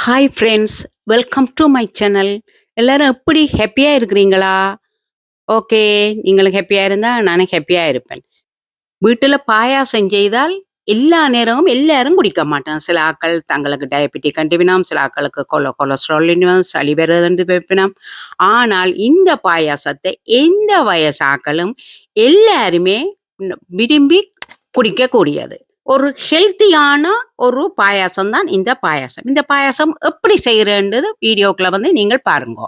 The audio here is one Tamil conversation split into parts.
Hi friends welcome to my channel எல்லாரும் எப்படி ஹாப்பியாக இருக்கிறீங்களா? ஓகே நீங்களும் ஹாப்பியாக இருந்தால் நானும் ஹாப்பியாக இருப்பேன். வீட்டில் பாயாசம் செய்தால் எல்லா நேரமும் எல்லாரும் குடிக்க மாட்டோம் சில ஆக்கள் தங்களுக்கு டயபெட்டிக் கண்டிப்பினாம் சில ஆக்களுக்கு கொல கொலஸ்ட்ரால் சளி வருது வைப்பினாம். ஆனால் இந்த பாயாசத்தை எந்த வயசு ஆக்களும் எல்லாருமே விரும்பி குடிக்கக்கூடியது ஒரு ஹெல்த்தியான ஒரு பாயாசம் தான் இந்த பாயாசம். இந்த பாயாசம் எப்படி செய்யறேன்றது வீடியோக்குள்ள வந்து நீங்கள் பாருங்க.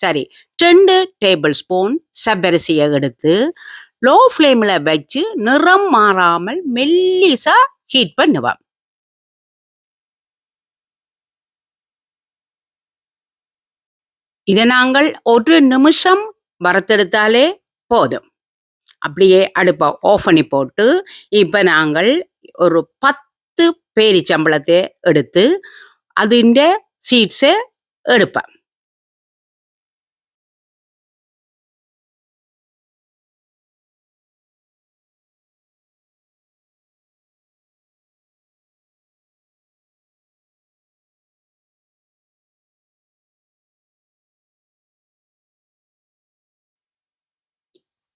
சரி ரெண்டு டேபிள் ஸ்பூன் சப்பரிசியை எடுத்து லோ ஃப்ளேமில் வச்சு நிறம் மாறாமல் மெல்லிசா ஹீட் பண்ணுவேன் இதை நாங்கள் ஒரு நிமிஷம் வறுத்தெடுத்தாலே போதும். அப்படியே அடுப்பை ஆஃப் பண்ணி போட்டு இப்போ நாங்கள் ஒரு பத்து பேரிச்சம்பளத்தை எடுத்து അതിൻ്റെ സീഡ്സ് എടുപ്പാം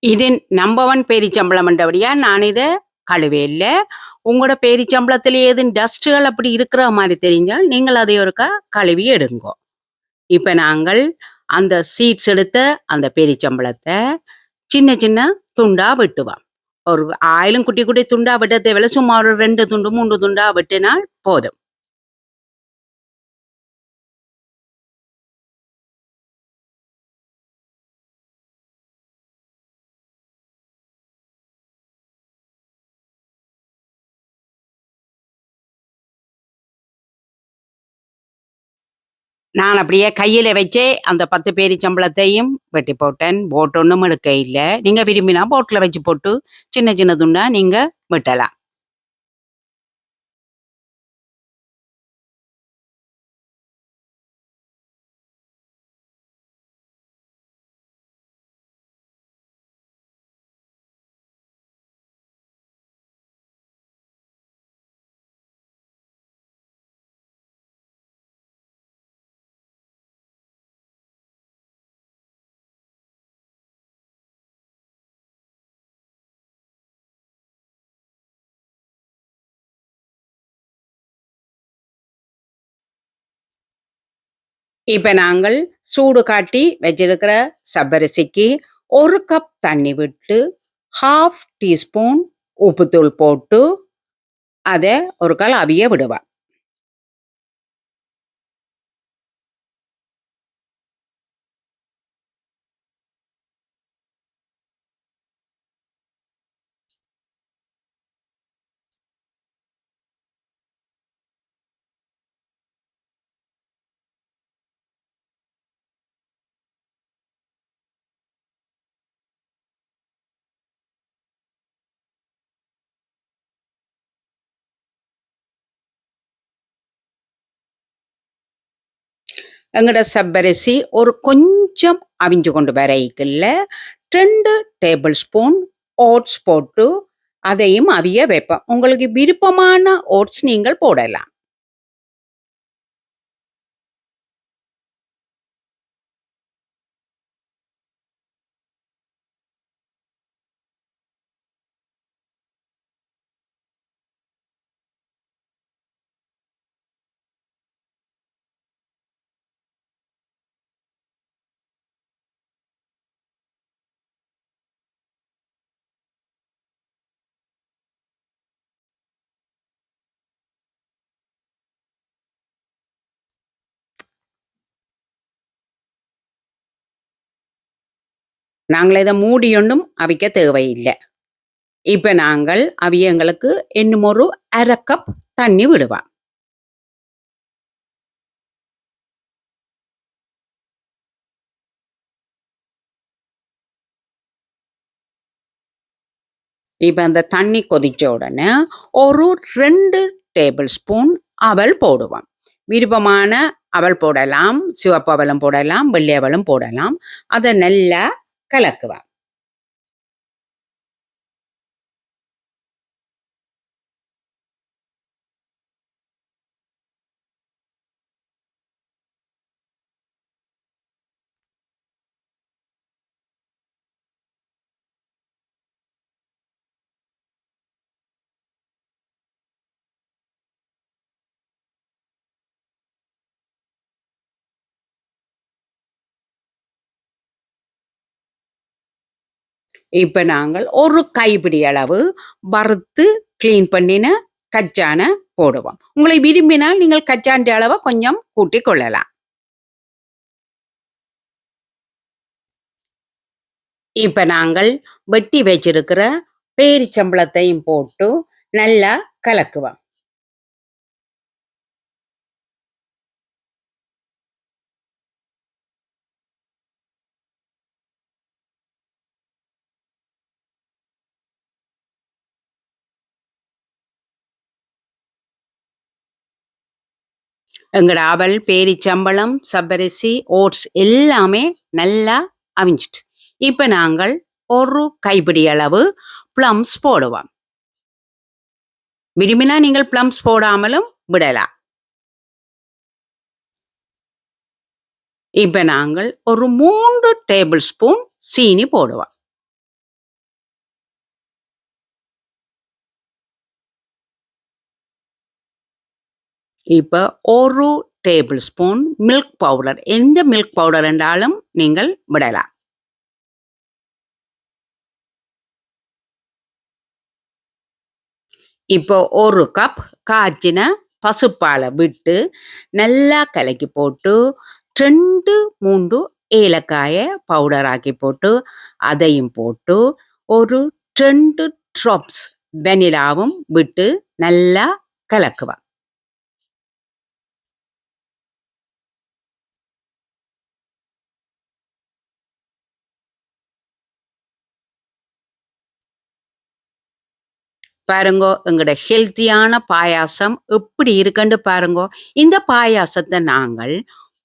இது நம்பர் ஒன் பேரிச்சம்பளம் என்றபடியா நான் இதை கழுவே இல்லை. உங்களோட பேரிச்சம்பளத்துல ஏதும் டஸ்ட்டுகள் அப்படி இருக்கிற மாதிரி தெரிஞ்சால் நீங்கள் அதை ஒருக்கா கழுவி எடுங்கோ. இப்ப நாங்கள் அந்த சீட்ஸ் எடுத்த அந்த பேரிச்சம்பளத்தை சின்ன சின்ன துண்டா வெட்டுவோம். ஒரு ஆயிலும் குட்டி குட்டி துண்டா வெட்ட தேவையில்ல. சும்மா ஒரு ரெண்டு துண்டு மூன்று துண்டா வெட்டினால் போதும். நான் அப்படியே கையில வச்சே அந்த பத்து பேரி சம்பளத்தையும் வெட்டி போட்டேன். போட் ஒன்றும் எடுக்க இல்லை. நீங்க விரும்பினா போட்டில் வச்சு போட்டு சின்ன சின்ன துண்டா நீங்க வெட்டலாம். இப்ப நாங்கள் சூடு காட்டி வச்சிருக்கிற சப்பரிசிக்கு ஒரு கப் தண்ணி விட்டு ஹாஃப் டீஸ்பூன் உப்புத்தூள் போட்டு அதை ஒரு கால் அவிய விடுவேன் எங்களோட சப்பரிசி ஒரு கொஞ்சம் அவிஞ்சு கொண்டு வரைக்குள்ள ரெண்டு டேபிள் ஸ்பூன் ஓட்ஸ் போட்டு அதையும் அவிய வைப்பேன் உங்களுக்கு விருப்பமான ஓட்ஸ் நீங்கள் போடலாம். நாங்கள் இதை மூடியொண்டும் அவிக்க தேவையில்லை. இப்ப நாங்கள் அவியங்களுக்கு இன்னும் ஒரு அரை கப் தண்ணி விடுவான் இப்ப அந்த தண்ணி கொதிச்ச உடனே ஒரு ரெண்டு டேபிள் ஸ்பூன் அவல் போடுவான் விருப்பமான அவல் போடலாம் சிவப்பு அவலும் போடலாம் வெள்ளை அவலும் போடலாம். அதை நல்லா കലക്കുക இப்போ நாங்கள் ஒரு கைப்பிடி அளவு வறுத்து கிளீன் பண்ணின கச்சான போடுவோம். உங்களை விரும்பினால் நீங்கள் கச்சாண்ட அளவை கொஞ்சம் கூட்டிக் கொள்ளலாம். இப்ப நாங்கள் வெட்டி வச்சிருக்கிற பேரிச்சம்பளத்தையும் போட்டு நல்லா கலக்குவோம். எங்கட அவல் பேரிச்சம்பளம் சப்பரிசி ஓட்ஸ் எல்லாமே நல்லா அவிஞ்சிட்டு. இப்ப நாங்கள் ஒரு கைப்பிடி அளவு ப்ளம்ஸ் போடுவோம். விரும்பினா நீங்கள் ப்ளம்ஸ் போடாமலும் விடலாம். இப்ப நாங்கள் ஒரு மூன்று டேபிள் ஸ்பூன் சீனி போடுவோம். இப்போ ஒரு டேபிள் ஸ்பூன் மில்க் பவுடர் எந்த மில்க் பவுடர் என்றாலும் நீங்கள் விடலாம். இப்போ ஒரு கப் காய்ச்சின பசுப்பாலை விட்டு நல்லா கலக்கி போட்டு ரெண்டு மூன்று ஏலக்காயை பவுடர் ஆக்கி போட்டு அதையும் போட்டு ஒரு ரெண்டு ட்ராப்ஸ் வெனிலாவும் விட்டு நல்லா கலக்குவேன் பாருங்கோ எங்களோட ஹெல்த்தியான பாயாசம் எப்படி இருக்குன்னு பாருங்கோ இந்த பாயாசத்தை நாங்கள்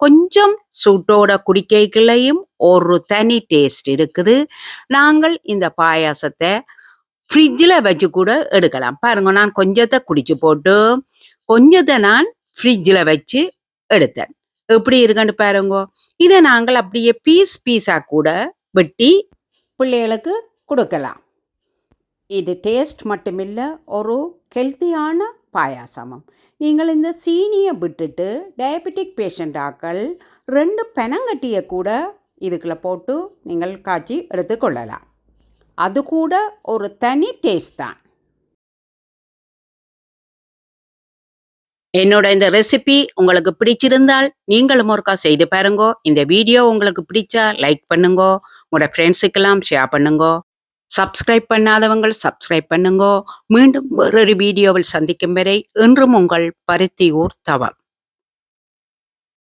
கொஞ்சம் சூட்டோட குடிக்கைகளையும் ஒரு தனி டேஸ்ட் இருக்குது. நாங்கள் இந்த பாயாசத்தை ஃப்ரிட்ஜில் வச்சு கூட எடுக்கலாம். பாருங்க நான் கொஞ்சத்தை குடிச்சு போட்டு கொஞ்சத்தை நான் ஃப்ரிட்ஜில் வச்சு எடுத்தேன். எப்படி இருக்குன்னு பாருங்க இதை நாங்கள் அப்படியே பீஸ் பீஸாக கூட வெட்டி பிள்ளைகளுக்கு கொடுக்கலாம். இது டேஸ்ட் மட்டுமில்லை ஒரு ஹெல்த்தியான பாயாசமும். நீங்கள் இந்த சீனியை விட்டுட்டு டயபெட்டிக் பேஷண்ட் ஆக்கள் ரெண்டு பெனங்கட்டியை கூட இதுக்குள்ள போட்டு நீங்கள் காய்ச்சி எடுத்துக்கொள்ளலாம் அது கூட ஒரு தனி டேஸ்ட் தான். என்னோட இந்த ரெசிபி உங்களுக்கு பிடிச்சிருந்தால் நீங்களும் ஒருக்கா செய்து பாருங்கோ. இந்த வீடியோ உங்களுக்கு பிடிச்சா லைக் பண்ணுங்கோ. உங்களோட ஃப்ரெண்ட்ஸுக்கெல்லாம் ஷேர் பண்ணுங்கோ. சப்ஸ்கிரைப் பண்ணாதவங்கள் சப்ஸ்கிரைப் பண்ணுங்கோ. மீண்டும் வேறொரு வீடியோவில் சந்திக்கும் வரை என்றும் உங்கள் பருத்தியூர் தவம்.